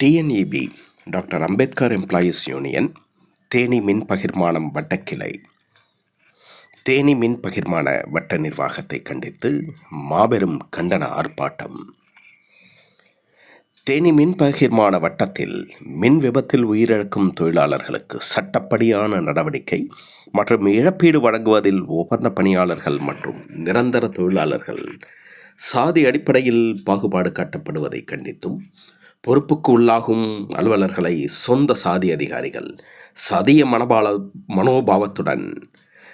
TNEB doctor Ambedkar employees union Theni மின் பகிர்மானம் வட்டக்கிளை. தேனி மின் பகிர்மான வட்ட நிர்வாகத்தை கண்டித்து மாபெரும் கண்டன ஆர்ப்பாட்டம். தேனி மின் பகிர்மான வட்டத்தில் மின் விபத்தில் உயிரிழக்கும் தொழிலாளர்களுக்கு சட்டப்படியான நடவடிக்கை மற்றும் இழப்பீடு வழங்குவதில் ஒப்பந்த பணியாளர்கள் மற்றும் நிரந்தர தொழிலாளர்கள் சாதி அடிப்படையில் பாகுபாடு காட்டப்படுவதை கண்டித்தும் பொறுப்புக்கு உள்ளாகும் அலுவலர்களை சொந்த சாதி அதிகாரிகள் சதிய மனபால மனோபாவத்துடன்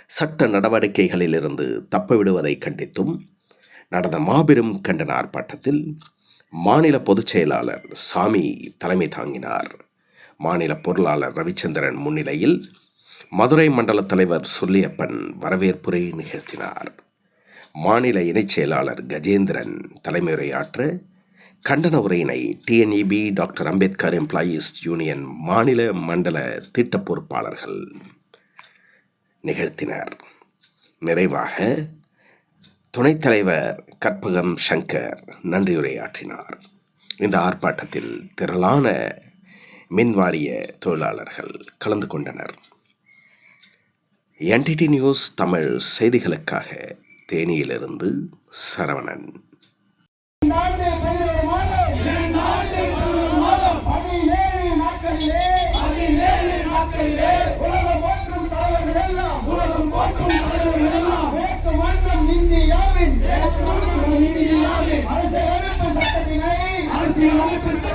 சட்ட நடவடிக்கைகளிலிருந்து தப்பவிடுவதை கண்டித்தும் நடந்த மாபெரும் கண்டன ஆர்ப்பாட்டத்தில் மாநில பொதுச் செயலாளர் சாமி தலைமை தாங்கினார். மாநில பொருளாளர் ரவிச்சந்திரன் முன்னிலையில் மதுரை மண்டல தலைவர் சொல்லியப்பன் வரவேற்புரை நிகழ்த்தினார். மாநில இணைச் செயலாளர் கஜேந்திரன் தலைமையுரையாற்ற கண்டன உரையினை TNEB doctor Ambedkar employees union மாநில மண்டல திட்ட பொறுப்பாளர்கள் நிகழ்த்தினர். நிறைவாக துணைத் தலைவர் கற்பகம் சங்கர் நன்றியுரையாற்றினார் இந்த ஆர்ப்பாட்டத்தில் திரளான மின்வாரிய தொழிலாளர்கள் கலந்து கொண்டனர். என்டிடி நியூஸ் தமிழ் செய்திகளுக்காக தேனியிலிருந்து சரவணன். உலகம் போற்றும் தலைவர்கள் எல்லாம் மேற்கு மன்றம் இந்தியாவின். இந்தியாவின். அரசியலமைப்பு சட்டத்தினை. அரசியலமைப்பு